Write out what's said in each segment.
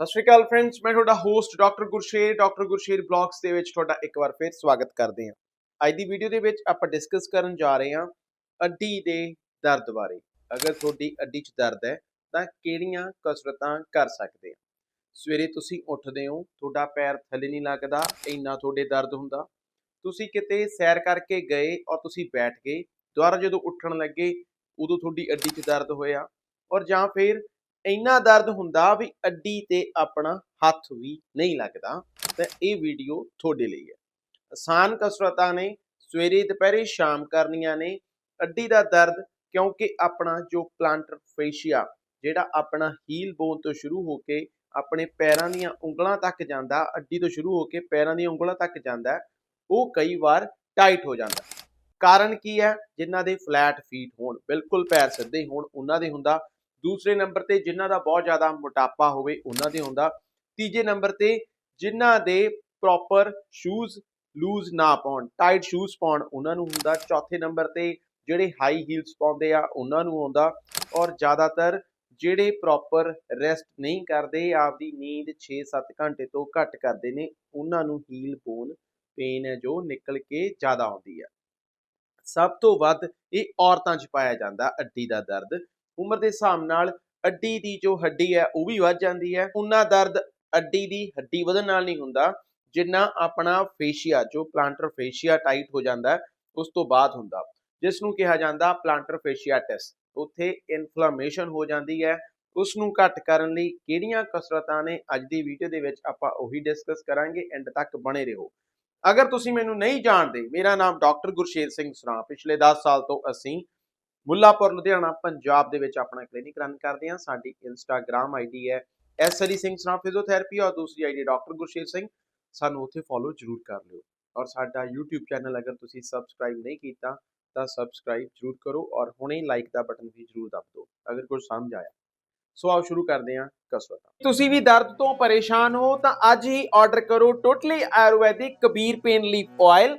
ਸਤਿ ਸ਼੍ਰੀ ਅਕਾਲ ਫਰੈਂਡਸ ਮੈਂ ਤੁਹਾਡਾ host doctor Gursher doctor Gursher blogs ਦੇ ਵਿੱਚ ਤੁਹਾਡਾ ਇੱਕ ਵਾਰ ਫਿਰ ਸਵਾਗਤ ਕਰਦੇ ਹਾਂ। ਅੱਜ ਦੀ ਵੀਡੀਓ ਦੇ ਵਿੱਚ ਆਪਾਂ ਡਿਸਕਸ ਕਰਨ ਜਾ ਰਹੇ ਹਾਂ ਅੱਡੀ ਦੇ ਦਰਦ ਬਾਰੇ। ਅਗਰ ਤੁਹਾਡੀ ਅੱਡੀ 'ਚ ਦਰਦ ਹੈ, ਤਾਂ ਕਿਹੜੀਆਂ ਕਸਰਤਾਂ ਕਰ ਸਕਦੇ ਆ ਸਵੇਰੇ ਤੁਸੀਂ ਉੱਠਦੇ ਹੋ, ਤੁਹਾਡਾ ਪੈਰ ਥੱਲੇ ਨਹੀਂ ਲੱਗਦਾ, ਇੰਨਾ ਤੁਹਾਡੇ ਦਰਦ ਹੁੰਦਾ। ਤੁਸੀਂ ਕਿਤੇ ਸੈਰ ਕਰਕੇ ਗਏ ਔਰ ਤੁਸੀਂ ਬੈਠ ਗਏ, ਦੁਬਾਰਾ ਜਦੋਂ ਉੱਠਣ ਲੱਗੇ, ਉਦੋਂ ਤੁਹਾਡੀ ਅੱਡੀ 'ਚ ਦਰਦ ਹੋਇਆ। ਔਰ ਜਾਂ ਫਿਰ ਇੰਨਾ ਦਰਦ ਹੁੰਦਾ ਵੀ ਅੱਡੀ ਤੇ ਆਪਣਾ ਹੱਥ ਵੀ ਨਹੀਂ ਲੱਗਦਾ, ਤਾਂ ਇਹ ਵੀਡੀਓ ਤੁਹਾਡੇ ਲਈ ਹੈ। ਆਸਾਨ ਕਸਰਤਾਂ ਨੇ, ਸਵੇਰੇ ਦੁਪਹਿਰੇ ਸ਼ਾਮ ਕਰਨੀਆਂ ਨੇ। ਅੱਡੀ ਦਾ ਦਰਦ ਕਿਉਂਕਿ ਆਪਣਾ ਜੋ ਪਲਾਂਟਰ ਫੇਸ਼ੀਆ ਜਿਹੜਾ ਆਪਣਾ ਹੀਲ ਬੋਨ ਤੋਂ ਸ਼ੁਰੂ ਹੋ ਕੇ ਆਪਣੇ ਪੈਰਾਂ ਦੀਆਂ ਉਂਗਲਾਂ ਤੱਕ ਜਾਂਦਾ, ਅੱਡੀ ਤੋਂ ਸ਼ੁਰੂ ਹੋ ਕੇ ਪੈਰਾਂ ਦੀਆਂ ਉਂਗਲਾਂ ਤੱਕ ਜਾਂਦਾ, ਉਹ ਕਈ ਵਾਰ ਟਾਈਟ ਹੋ ਜਾਂਦਾ। ਕਾਰਨ ਕੀ ਹੈ? ਜਿਨ੍ਹਾਂ ਦੇ ਫਲੈਟ ਫੀਟ ਹੋਣ, ਬਿਲਕੁਲ ਪੈਰ ਸਿੱਧੇ ਹੋਣ, ਉਹਨਾਂ ਦੇ ਹੁੰਦਾ ਦੂਸਰੇ ਨੰਬਰ ਤੇ ਜਿਨ੍ਹਾਂ ਦਾ ਬਹੁਤ ਜ਼ਿਆਦਾ ਮੋਟਾਪਾ ਹੋਵੇ, ਉਹਨਾਂ ਦੇ ਹੁੰਦਾ। ਤੀਜੇ ਨੰਬਰ ਤੇ ਜਿਨ੍ਹਾਂ ਦੇ ਪ੍ਰੋਪਰ ਸ਼ੂਜ਼ ਲੂਜ਼ ਨਾ ਪਾਉਣ ਟਾਈਟ ਸ਼ੂਜ਼ ਪਾਉਣ, ਉਹਨਾਂ ਨੂੰ ਹੁੰਦਾ। ਚੌਥੇ ਨੰਬਰ ਤੇ ਜਿਹੜੇ ਹਾਈ ਹੀਲਸ ਪਾਉਂਦੇ ਆ, ਉਹਨਾਂ ਨੂੰ ਆਉਂਦਾ। ਔਰ ਜ਼ਿਆਦਾਤਰ ਜਿਹੜੇ ਪ੍ਰੋਪਰ ਰੈਸਟ ਨਹੀਂ ਕਰਦੇ, ਆਪਦੀ ਨੀਂਦ 6-7 ਘੰਟੇ ਤੋਂ ਘੱਟ ਕਰਦੇ ਨੇ, ਉਹਨਾਂ ਨੂੰ ਹੀਲ ਬੋਨ ਪੇਨ ਹੈ, ਜੋ ਨਿਕਲ ਕੇ ਜ਼ਿਆਦਾ ਆਉਂਦੀ ਹੈ। ਸਭ ਤੋਂ ਵੱਧ ਇਹ ਔਰਤਾਂ 'ਚ ਪਾਇਆ ਜਾਂਦਾ, ਅੱਡੀ ਦਾ ਦਰਦ। ਉਮਰ ਦੇ ਹਿਸਾਬ ਨਾਲ ਅੱਡੀ ਦੀ ਜੋ ਹੱਡੀ ਹੈ ਉਹ ਵੀ ਵੱਧ ਜਾਂਦੀ ਹੈ। ਉਹਨਾਂ ਦਰਦ ਅੱਡੀ ਦੀ ਹੱਡੀ ਵਧਣ ਨਾਲ ਨਹੀਂ ਹੁੰਦਾ, ਜਿੰਨਾ ਆਪਣਾ ਫੇਸ਼ੀਆ ਜੋ ਪਲਾਂਟਰ ਫੇਸ਼ੀਆ ਟਾਈਟ ਹੋ ਜਾਂਦਾ, ਉਸ ਤੋਂ ਬਾਅਦ ਹੁੰਦਾ। ਜਿਸ ਨੂੰ ਕਿਹਾ ਜਾਂਦਾ ਪਲਾਂਟਰ ਫੇਸ਼ੀਆਟਿਸ ਉੱਥੇ ਇਨਫਲੇਮੇਸ਼ਨ ਹੋ ਜਾਂਦੀ ਹੈ। ਉਸ ਨੂੰ ਘੱਟ ਕਰਨ ਲਈ ਕਿਹੜੀਆਂ ਕਸਰਤਾਂ ਨੇ ਅੱਜ ਦੀ ਵੀਡੀਓ ਦੇ ਵਿੱਚ ਆਪਾਂ ਉਹੀ ਡਿਸਕਸ ਕਰਾਂਗੇ ਐਂਡ ਤੱਕ ਬਣੇ ਰਹੋ। ਅਗਰ ਤੁਸੀਂ ਮੈਨੂੰ ਨਹੀਂ ਜਾਣਦੇ, ਮੇਰਾ ਨਾਮ ਡਾਕਟਰ ਗੁਰਸ਼ੇਰ ਸਿੰਘ ਸਰਾਂ ਪਿਛਲੇ 10 ਸਾਲ ਤੋਂ ਅਸੀਂ ਮੁੱਲਾਪੁਰ, ਲੁਧਿਆਣਾ, ਪੰਜਾਬ ਦੇ ਵਿੱਚ ਆਪਣਾ ਕਲੀਨਿਕ ਰਨ ਕਰਦੇ ਹਾਂ। ਸਾਡੀ ਇੰਸਟਾਗ੍ਰam ਆਈਡੀ ਹੈ ਐਸ ਹਰੀ ਸਿੰਘ ਸਰਾਂ ਫਿਜ਼ੀਓਥੈਰੇਪੀ ਔਰ ਦੂਸਰੀ ਆਈਡੀ ਡਾਕਟਰ ਗੁਰਸ਼ੇਰ ਸਿੰਘ। ਸਾਨੂੰ ਉੱਥੇ ਫੋਲੋ ਜ਼ਰੂਰ ਕਰ ਲਿਓ। ਔਰ ਸਾਡਾ YouTube ਚੈਨਲ ਅਗਰ ਤੁਸੀਂ ਸਬਸਕ੍ਰਾਈਬ ਨਹੀਂ ਕੀਤਾ, ਤਾਂ ਸਬਸਕ੍ਰਾਈਬ ਜ਼ਰੂਰ ਕਰੋ ਔਰ ਹੁਣੇ ਲਾਈਕ ਦਾ ਬਟਨ ਵੀ ਜ਼ਰੂਰ ਦਬ ਦਿਓ, ਅਗਰ ਕੁਝ ਸਮਝ ਆਇਆ। ਸੋ ਆਓ ਸ਼ੁਰੂ ਕਰਦੇ ਹਾਂ ਕਸਰਤਾਂ। ਤੁਸੀਂ ਵੀ ਦਰਦ ਤੋਂ ਪਰੇਸ਼ਾਨ ਹੋ ਤਾਂ ਅੱਜ ਹੀ ਆਰਡਰ ਕਰੋ totally Ayurvedic Kabir pain leaf oil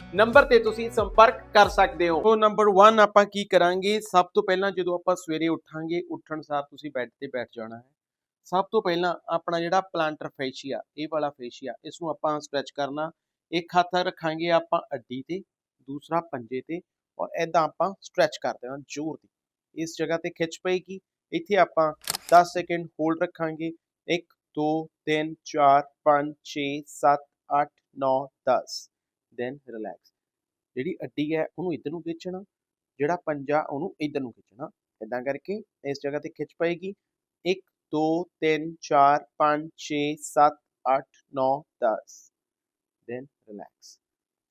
number ਤੇ ਤੁਸੀਂ ਸੰਪਰਕ ਕਰ ਸਕਦੇ ਹੋ। ਉਹ ਨੰਬਰ 1 ਆਪਾਂ ਕੀ ਕਰਾਂਗੇ? ਸਭ ਤੋਂ ਪਹਿਲਾਂ ਜਦੋਂ ਆਪਾਂ ਸਵੇਰੇ ਉੱਠਾਂਗੇ, ਉੱਠਣ ਸਾਰ ਤੁਸੀਂ ਬੈੱਡ ਤੇ ਬੈਠ ਜਾਣਾ ਹੈ। ਸਭ ਤੋਂ ਪਹਿਲਾਂ ਆਪਣਾ ਜਿਹੜਾ ਪਲਾਂਟਰ ਫੇਸ਼ੀਆ ਇਹ ਵਾਲਾ ਫੇਸ਼ੀਆ ਇਸ ਨੂੰ ਆਪਾਂ ਸਟ੍ਰੈਚ ਕਰਨਾ। ਇੱਕ ਹੱਥ ਰੱਖਾਂਗੇ ਆਪਾਂ ਅੱਡੀ ਤੇ, ਦੂਸਰਾ ਪੰਜੇ ਤੇ ਔਰ ਐਦਾਂ ਆਪਾਂ ਸਟ੍ਰੈਚ ਕਰ ਦੇਣਾ ਜ਼ੋਰ ਦੀ ਇਸ ਜਗ੍ਹਾ ਤੇ ਖਿੱਚ ਪਏਗੀ। ਇੱਥੇ ਆਪਾਂ 10 ਸੈਕਿੰਡ ਹੋਲਡ ਰੱਖਾਂਗੇ। 1 2 3 4 5 6 7 8 9 10 ਦੈਨ ਰਿਲੈਕਸ ਜਿਹੜੀ ਅੱਡੀ ਹੈ, ਉਹਨੂੰ ਇੱਧਰ ਨੂੰ ਖਿੱਚਣਾ, ਜਿਹੜਾ ਪੰਜਾ, ਉਹਨੂੰ ਇੱਧਰ ਨੂੰ ਖਿੱਚਣਾ। ਇਦਾਂ ਕਰਕੇ ਇਸ ਜਗ੍ਹਾ ਤੇ ਖਿੱਚ ਪਏਗੀ। 1 2 3 4 5 6 7 8 9 10 ਦੈਨ ਰਿਲੈਕਸ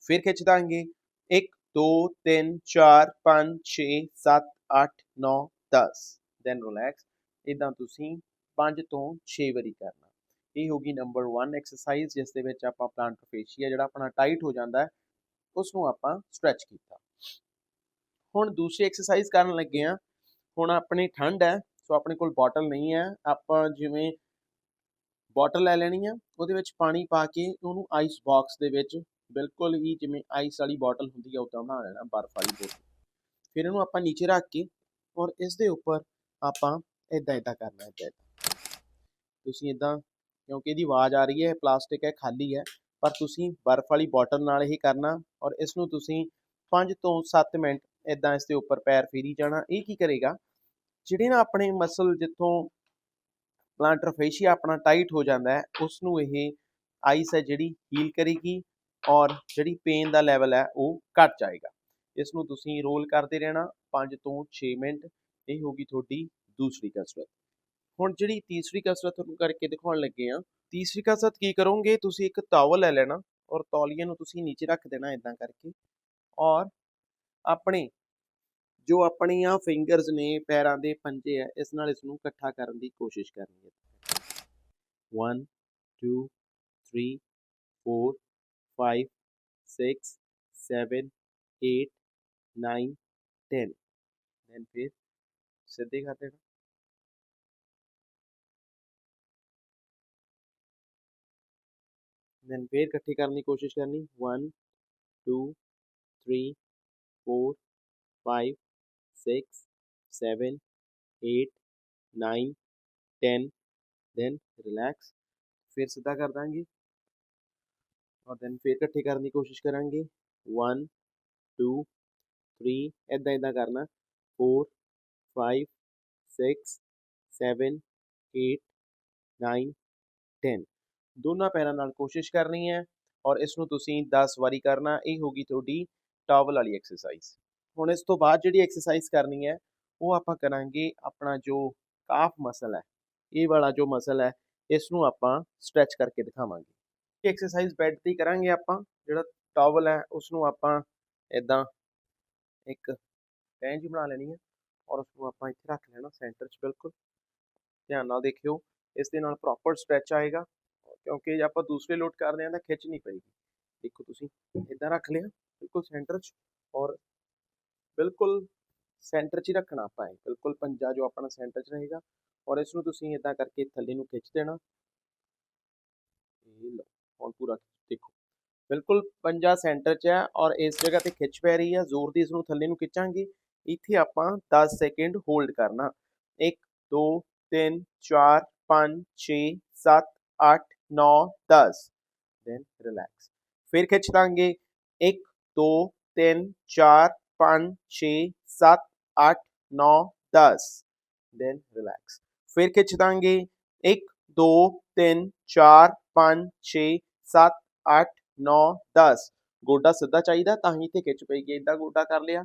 ਫਿਰ ਖਿੱਚ ਦਾਂਗੇ। 1 2 3 4 5 6 7 8 9 10 ਦੈਨ ਰਿਲੈਕਸ ਇਦਾਂ ਤੁਸੀਂ 5 ਤੋਂ 6 ਵਾਰੀ ਕਰਨਾ। ਇਹ ਹੋ ਗਈ ਨੰਬਰ 1 ਐਕਸਰਸਾਈਜ਼ ਜਿਸ ਦੇ ਵਿੱਚ ਆਪਾਂ ਪਲਾਂਟ ਫੇਸ਼ੀਆ ਜਿਹੜਾ ਆਪਣਾ ਟਾਈਟ ਹੋ ਜਾਂਦਾ ਹੈ ਉਸ ਨੂੰ ਆਪਾਂ ਸਟ੍ਰੈਚ ਕੀਤਾ। ਹੁਣ ਦੂਸਰੀ ਐਕਸਰਸਾਈਜ਼ ਕਰਨ ਲੱਗੇ ਆ ਹੁਣ ਆਪਣੀ ਠੰਡ ਹੈ, ਸੋ ਆਪਣੇ ਕੋਲ ਬੋਟਲ ਨਹੀਂ ਹੈ। ਆਪਾਂ ਜਿਵੇਂ ਬੋਟਲ ਲੈ ਲੈਣੀ ਆ, ਉਹਦੇ ਵਿੱਚ ਪਾਣੀ ਪਾ ਕੇ ਉਹਨੂੰ ਆਈਸ ਬਾਕਸ ਦੇ ਵਿੱਚ ਬਿਲਕੁਲ ਹੀ ਜਿਵੇਂ ਆਈਸ ਵਾਲੀ ਬੋਟਲ ਹੁੰਦੀ ਹੈ ਉਦਾਂ ਬਣਾ ਲੈਣਾ, ਬਰਫ਼ ਵਾਲੀ ਬੋਤਲ ਫਿਰ ਇਹਨੂੰ ਆਪਾਂ ਨੀਚੇ ਰੱਖ ਕੇ ਔਰ ਇਸ ਦੇ ਉੱਪਰ ਆਪਾਂ ਇਦਾਂ ਇਦਾਂ ਕਰਨਾ ਹੈ ਤੁਸੀਂ ਇਦਾਂ ਕਿਉਂਕਿ ਇਹਦੀ ਆਵਾਜ਼ ਆ ਰਹੀ ਹੈ ਪਲਾਸਟਿਕ ਹੈ, ਖਾਲੀ ਹੈ, ਪਰ ਤੁਸੀਂ ਬਰਫ਼ ਵਾਲੀ ਬੋਟਲ ਨਾਲ ਹੀ ਕਰਨਾ ਔਰ ਇਸ ਨੂੰ ਤੁਸੀਂ 5 ਤੋਂ 7 ਮਿੰਟ ਇਦਾਂ ਇਸ ਦੇ ਉੱਪਰ ਪੈਰ ਫੇਰੀ ਜਾਣਾ, ਇਹ ਕੀ ਕਰੇਗਾ? ਜਿਹੜੇ ਨਾ ਆਪਣੇ ਮਸਲ ਜਿੱਥੋਂ ਪਲਾਂਟਰ ਫੇਸ਼ੀਆ ਆਪਣਾ ਟਾਈਟ ਹੋ ਜਾਂਦਾ ਹੈ ਉਸ ਨੂੰ ਇਹ ਆਈਸ ਹੈ ਜਿਹੜੀ ਹੀਲ ਕਰੇਗੀ ਔਰ ਜਿਹੜੀ ਪੇਨ ਦਾ ਲੈਵਲ ਹੈ ਉਹ ਘਟ ਜਾਏਗਾ। ਇਸ ਨੂੰ ਤੁਸੀਂ ਰੋਲ ਕਰਦੇ ਰਹਿਣਾ 5 ਤੋਂ 6 ਮਿੰਟ, ਇਹ ਹੋਗੀ ਤੁਹਾਡੀ ਦੂਸਰੀ ਕਸਰਤ। ਹੁਣ ਜਿਹੜੀ ਤੀਸਰੀ ਕਸਰਤ ਤੁਹਾਨੂੰ ਕਰਕੇ ਦਿਖਾਉਣ ਲੱਗੇ ਆ ਤੀਸਰੀ ਕਸਰਤ ਕੀ ਕਰੋਗੇ? ਤੁਸੀਂ ਇੱਕ ਟਾਵਲ ਲੈ ਲੈਣਾ ਔਰ ਤੌਲੀਏ ਨੂੰ ਤੁਸੀਂ ਨੀਚੇ ਰੱਖ ਦੇਣਾ ਇਦਾਂ ਕਰਕੇ ਔਰ ਆਪਣੇ ਜੋ ਆਪਣੀਆਂ ਫਿੰਗਰਸ ਨੇ, ਪੈਰਾਂ ਦੇ ਪੰਜੇ ਆ, ਇਸ ਨਾਲ ਇਸ ਨੂੰ ਇਕੱਠਾ ਕਰਨ ਦੀ ਕੋਸ਼ਿਸ਼ ਕਰਨੀ ਹੈ। 1 2 3 4 5 6 7 8 9 10 ਦੈਨ ਫਿਰ ਸਿੱਧੇ ਕਰ ਦੇਣਾ। ਦੈਨ ਫਿਰ ਇਕੱਠੀ ਕਰਨ ਦੀ ਕੋਸ਼ਿਸ਼ ਕਰਨੀ 1 2 3 4 5 6 7 8 9 10 ਦੈਨ ਰਿਲੈਕਸ ਫਿਰ ਸਿੱਧਾ ਕਰ ਦਾਂਗੇ ਔਰ ਦੈਨ ਫਿਰ ਇਕੱਠੇ ਕਰਨ ਦੀ ਕੋਸ਼ਿਸ਼ ਕਰਾਂਗੇ 1 2 3 ਇਦਾਂ ਇਦਾਂ ਕਰਨਾ 4 5 6 7 8 9 10 ਦੋਨਾਂ ਪੈਰਾਂ ਨਾਲ ਕੋਸ਼ਿਸ਼ ਕਰਨੀ ਹੈ ਔਰ ਇਸ ਨੂੰ ਤੁਸੀਂ 10 ਵਾਰੀ ਕਰਨਾ, ਇਹ ਹੋਗੀ ਤੁਹਾਡੀ ਟਾਵਲ ਵਾਲੀ ਐਕਸਰਸਾਈਜ਼ ਹੁਣ ਇਸ ਤੋਂ ਬਾਅਦ ਜਿਹੜੀ ਐਕਸਰਸਾਈਜ਼ ਕਰਨੀ ਹੈ, ਉਹ ਆਪਾਂ ਕਰਾਂਗੇ ਆਪਣਾ ਜੋ ਕਾਫ ਮਸਲ ਹੈ, ਇਹ ਵਾਲਾ ਜੋ ਮਸਲ ਹੈ ਇਸ ਨੂੰ ਆਪਾਂ ਸਟ੍ਰੈਚ ਕਰਕੇ ਦਿਖਾਵਾਂਗੇ। ਇਹ ਐਕਸਰਸਾਈਜ਼ ਬੈੱਡ ਤੇ ਕਰਾਂਗੇ ਆਪਾਂ, ਜਿਹੜਾ ਟਾਵਲ ਹੈ ਉਸ ਨੂੰ ਆਪਾਂ ਇਦਾਂ ਇੱਕ ਟੈਂ ਬਣਾ ਲੈਣੀ ਹੈ ਔਰ ਉਸ ਨੂੰ ਆਪਾਂ ਇੱਥੇ ਰੱਖ ਲੈਣਾ ਸੈਂਟਰ 'ਚ ਬਿਲਕੁਲ। ਧਿਆਨ ਨਾਲ ਦੇਖਿਓ, ਇਸ ਦੇ ਨਾਲ ਪ੍ਰੋਪਰ ਸਟ੍ਰੈਚ ਆਏਗਾ। ਕਿਉਂਕਿ ਜੇ ਆਪਾਂ ਦੂਸਰੇ ਲੋਟ ਕਰਦੇ ਹਾਂ ਤਾਂ ਖਿੱਚ ਨਹੀਂ ਪਏਗੀ। ਦੇਖੋ ਤੁਸੀਂ, ਇਦਾਂ ਰੱਖ ਲਿਆ, ਬਿਲਕੁਲ ਸੈਂਟਰ 'ਚ ਔਰ ਬਿਲਕੁਲ ਸੈਂਟਰ 'ਚ ਹੀ ਰੱਖਣਾ ਆਪਾਂ ਹੈ ਬਿਲਕੁਲ ਪੰਜਾ ਜੋ ਆਪਣਾ ਸੈਂਟਰ 'ਚ ਰਹੇਗਾ ਔਰ ਇਸ ਨੂੰ ਤੁਸੀਂ ਇਦਾਂ ਕਰਕੇ ਥੱਲੇ ਨੂੰ ਖਿੱਚ ਦੇਣਾ। ਇਹ ਲਓ, ਹੁਣ ਪੂਰਾ ਦੇਖੋ, ਬਿਲਕੁਲ ਪੰਜਾ ਸੈਂਟਰ 'ਚ ਹੈ ਔਰ ਇਸ ਜਗ੍ਹਾ ਤੇ ਖਿੱਚ ਪੈ ਰਹੀ ਹੈ ਜ਼ੋਰ ਦੀ ਇਸ ਨੂੰ ਥੱਲੇ ਨੂੰ ਖਿੱਚਾਂਗੇ। ਇੱਥੇ ਆਪਾਂ 10 ਸੈਕਿੰਡ ਹੋਲਡ ਕਰਨਾ। 1 2 3 4 5 6 7 8 9 10 ਦੈਨ ਰਿਲੈਕਸ ਫਿਰ ਖਿੱਚ ਦਾਂਗੇ 1 2 3 4 5 6 7 8 9 10 ਦੈਨ ਰਿਲੈਕਸ ਫਿਰ ਖਿੱਚ ਦਾਂਗੇ 1 2 3 4 5 6 7 8 9 10 ਗੋਡਾ ਸਿੱਧਾ ਚਾਹੀਦਾ ਤਾਂ ਹੀ ਤੇ ਖਿੱਚ ਪਏਗੀ ਇਦਾਂ ਗੋਡਾ ਕਰ ਲਿਆ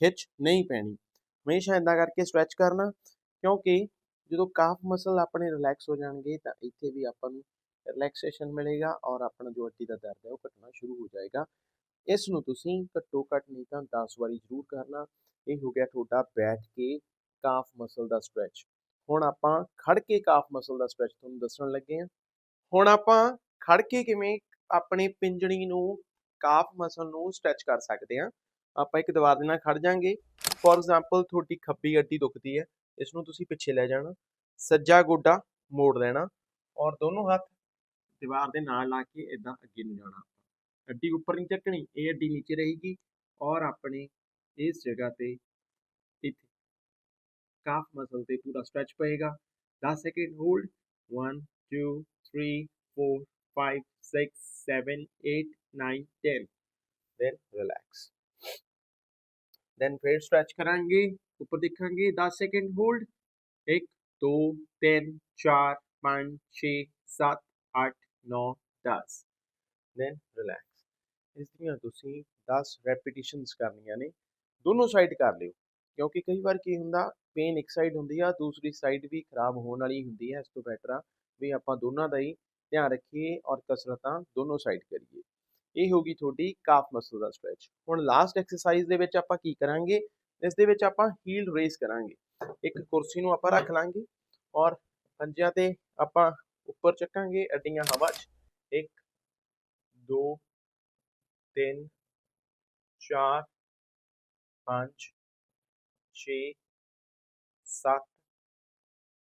ਖਿੱਚ ਨਹੀਂ ਪੈਣੀ ਹਮੇਸ਼ਾ ਇਦਾਂ ਕਰਕੇ ਸਟ੍ਰੈਚ ਕਰਨਾ ਕਿਉਂਕਿ ਜਦੋਂ ਕਾਫ ਮਸਲ ਆਪਣੇ ਰਿਲੈਕਸ ਹੋ ਜਾਣਗੇ ਤਾਂ ਇੱਥੇ ਵੀ ਆਪਾਂ ਨੂੰ ਰਿਲੈਕਸੇਸ਼ਨ ਮਿਲੇਗਾ ਔਰ ਆਪਣਾ ਜੋ ਅੱਡੀ ਦਾ ਦਰਦ ਹੈ ਉਹ ਘਟਣਾ ਸ਼ੁਰੂ ਹੋ ਜਾਏਗਾ। ਇਸ ਨੂੰ ਤੁਸੀਂ ਘੱਟੋ ਘੱਟ ਨਹੀਂ ਤਾਂ 10 ਵਾਰੀ ਜ਼ਰੂਰ ਕਰਨਾ। ਇਹ ਹੋ ਗਿਆ ਤੁਹਾਡਾ ਬੈਠ ਕੇ ਕਾਫ ਮਸਲ ਦਾ ਸਟ੍ਰੈਚ ਹੁਣ ਆਪਾਂ ਖੜ ਕੇ ਕਾਫ ਮਸਲ ਦਾ ਸਟ੍ਰੈਚ ਤੁਹਾਨੂੰ ਦੱਸਣ ਲੱਗੇ ਹਾਂ। ਹੁਣ ਆਪਾਂ ਖੜ ਕੇ ਕਿਵੇਂ ਆਪਣੇ ਪਿੰਜਣੀ ਨੂੰ ਕਾਫ ਮਸਲ ਨੂੰ ਸਟ੍ਰੈਚ ਕਰ ਸਕਦੇ ਹਾਂ। ਆਪਾਂ ਇੱਕ ਦੀਵਾਰ ਦੇ ਨਾਲ ਖੜ ਜਾਾਂਗੇ। ਫੋਰ ਐਗਜ਼ਾਮਪਲ ਤੁਹਾਡੀ ਖੱਬੀ ਅੱਡੀ ਦੁਖਦੀ ਹੈ। ਇਸ ਨੂੰ ਤੁਸੀਂ ਪਿੱਛੇ ਲੈ ਜਾਣਾ। ਸੱਜਾ ਗੋਡਾ ਮੋੜ ਲੈਣਾ। ਔਰ ਦੋਨੋਂ ਹੱਥ ਦੀਵਾਰ ਦੇ ਨਾਲ ਲਾ ਕੇ ਇਦਾਂ ਅੱਗੇ ਨੂੰ ਜਾਣਾ ਅੱਡੀ ਉੱਪਰ ਨਹੀਂ ਚੱਕਣੀ, ਇਹ ਅੱਡੀ ਨੀਚੇ ਰਹੇਗੀ ਔਰ ਆਪਣੇ ਇਸ ਜਗ੍ਹਾ ਤੇ ਇੱਥੇ ਕਾਫ ਮਸਲ ਤੇ ਪੂਰਾ ਸਟ੍ਰੈਚ ਪਏਗਾ। 10 second hold 1 2 3 4 5 6 7 8 9 10 then relax then ਫਿਰ ਸਟ੍ਰੈਚ ਕਰਾਂਗੇ, ਉੱਪਰ ਦੇਖਾਂਗੇ 10 ਸੈਕਿੰਡ ਹੋਲਡ 1 2 3 4 5 6 7 8 9 10 then relax. ਇਸ ਦੀਆਂ ਤੁਸੀਂ 10 ਰੈਪੀਟੀਸ਼ਨਸ ਕਰਨੀਆਂ ਨੇ। ਦੋਨੋਂ ਸਾਈਡ ਕਰ ਲਿਓ। ਕਿਉਂਕਿ ਕਈ ਵਾਰ ਕੀ ਹੁੰਦਾ ਪੇਨ ਇੱਕ ਸਾਈਡ ਹੁੰਦੀ ਆ, ਦੂਸਰੀ ਸਾਈਡ ਵੀ ਖਰਾਬ ਹੋਣ ਵਾਲੀ ਹੁੰਦੀ ਹੈ ਇਸ ਤੋਂ ਬੈਟਰ ਆ ਵੀ ਆਪਾਂ ਦੋਨਾਂ ਦਾ ਹੀ ਧਿਆਨ ਰੱਖੀਏ ਔਰ ਕਸਰਤਾਂ ਦੋਨੋਂ ਸਾਈਡ ਕਰੀਏ। ਇਹ ਹੋਗੀ ਤੁਹਾਡੀ ਕਾਫ ਮਸਲ ਦਾ ਸਟ੍ਰੈਚ ਹੁਣ ਲਾਸਟ ਐਕਸਰਸਾਈਜ਼ ਦੇ ਵਿੱਚ ਆਪਾਂ ਕੀ ਕਰਾਂਗੇ? ਇਸ ਦੇ ਵਿੱਚ ਆਪਾਂ ਹੀਲ ਰੇਸ ਕਰਾਂਗੇ। ਇੱਕ ਕੁਰਸੀ ਨੂੰ ਆਪਾਂ ਰੱਖ ਲਾਂਗੇ ਔਰ ਪੰਜਿਆਂ ਤੇ ਆਪਾਂ ਉੱਪਰ ਚੱਕਾਂਗੇ ਅੱਡੀਆਂ ਹਵਾ 'ਚ 1 2 3 4 5 6 7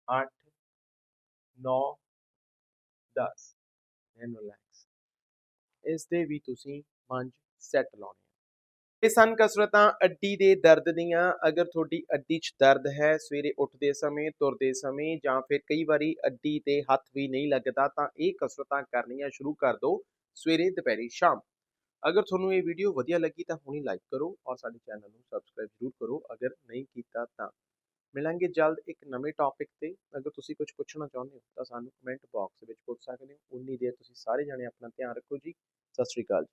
8 9 10 ਐਂਡ ਰਿਲੈਕਸ ਇਸ ਦੇ ਵੀ ਤੁਸੀਂ ਪੰਜ ਸੈੱਟ ਲਾਉਣੇ ਆ ਇਹ ਸਨ ਕਸਰਤਾਂ ਅੱਡੀ ਦੇ ਦਰਦ ਦੀਆਂ। ਅਗਰ ਤੁਹਾਡੀ ਅੱਡੀ 'ਚ ਦਰਦ ਹੈ, ਸਵੇਰੇ ਉੱਠਦੇ ਸਮੇਂ, ਤੁਰਦੇ ਸਮੇਂ ਜਾਂ ਫਿਰ ਕਈ ਵਾਰੀ ਅੱਡੀ ਤੇ ਹੱਥ ਵੀ ਨਹੀਂ ਲੱਗਦਾ, ਤਾਂ ਇਹ ਕਸਰਤਾਂ ਕਰਨੀਆਂ ਸ਼ੁਰੂ ਕਰ ਦਿਓ ਸਵੇਰੇ, ਦੁਪਹਿਰੇ, ਸ਼ਾਮ। ਅਗਰ ਤੁਹਾਨੂੰ ਇਹ ਵੀਡੀਓ ਵਧੀਆ ਲੱਗੀ ਤਾਂ ਹੁਣੀ ਲਾਈਕ ਕਰੋ ਔਰ ਸਾਡੇ ਚੈਨਲ ਨੂੰ ਸਬਸਕ੍ਰਾਈਬ ਜ਼ਰੂਰ ਕਰੋ। ਅਗਰ ਨਹੀਂ ਕੀਤਾ ਤਾਂ ਮਿਲਾਂਗੇ ਜਲਦ ਇੱਕ ਨਵੇਂ ਟੌਪਿਕ ਤੇ। ਅਗਰ ਤੁਸੀਂ ਕੁਝ ਪੁੱਛਣਾ ਚਾਹੁੰਦੇ ਹੋ ਤਾਂ ਸਾਨੂੰ ਕਮੈਂਟ ਬਾਕਸ ਵਿੱਚ ਪੁੱਛ ਸਕਦੇ ਹੋ। ਉਨੀ ਦੇਰ ਤੁਸੀਂ ਸਾਰੇ ਜਣੇ ਆਪਣਾ ਧਿਆਨ ਰੱਖੋ ਜੀ। ਸਤਿ ਸ਼੍ਰੀ ਅਕਾਲ